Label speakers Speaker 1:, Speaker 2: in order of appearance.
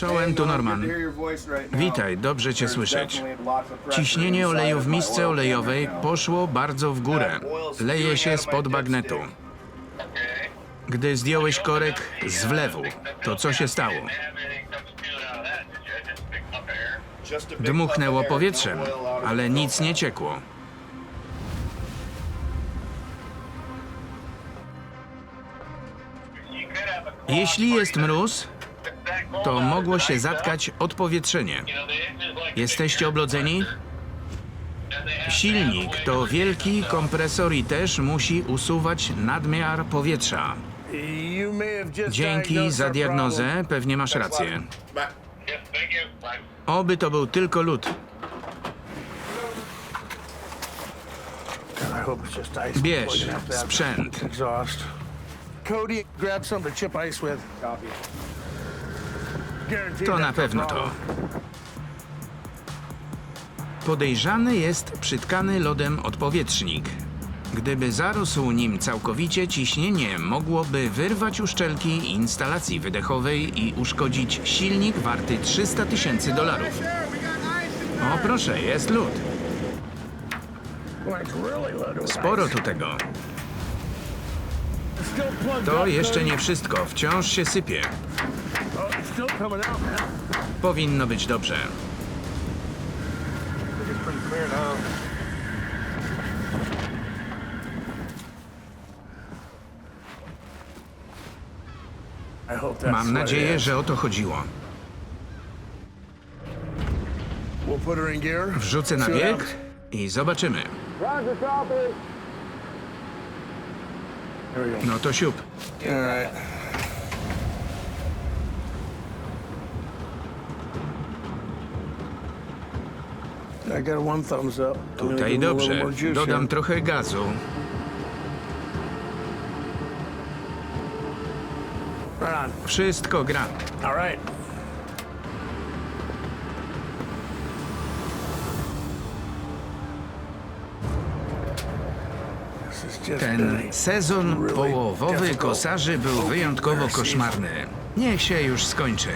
Speaker 1: Czołem, tu Norman. Witaj, dobrze cię słyszeć. Ciśnienie oleju w misce olejowej poszło bardzo w górę. Leje się spod bagnetu. Gdy zdjąłeś korek z wlewu, to co się stało? Dmuchnęło powietrzem, ale nic nie ciekło. Jeśli jest mróz, to mogło się zatkać odpowietrzenie. Jesteście oblodzeni? Silnik to wielki kompresor i też musi usuwać nadmiar powietrza. Dzięki za diagnozę, pewnie masz rację. Oby to był tylko lód. Bierz sprzęt.
Speaker 2: Cody, grab some to chip ice with. Guaranteed
Speaker 1: To na
Speaker 2: no
Speaker 1: pewno to. Podejrzany jest przytkany lodem odpowietrznik. Gdyby zarósł nim całkowicie, ciśnienie mogłoby wyrwać uszczelki instalacji wydechowej i uszkodzić silnik warty 300 tysięcy dolarów. O proszę, jest lód. Sporo tu tego. To jeszcze nie wszystko, wciąż się sypie. Powinno być dobrze. Mam nadzieję, że o to chodziło. Wrzucę na bieg i zobaczymy. No to siup. Tutaj dobrze. Dodam trochę gazu. Wszystko gra. Ten sezon połowowy kosarzy był wyjątkowo koszmarny. Niech się już skończy.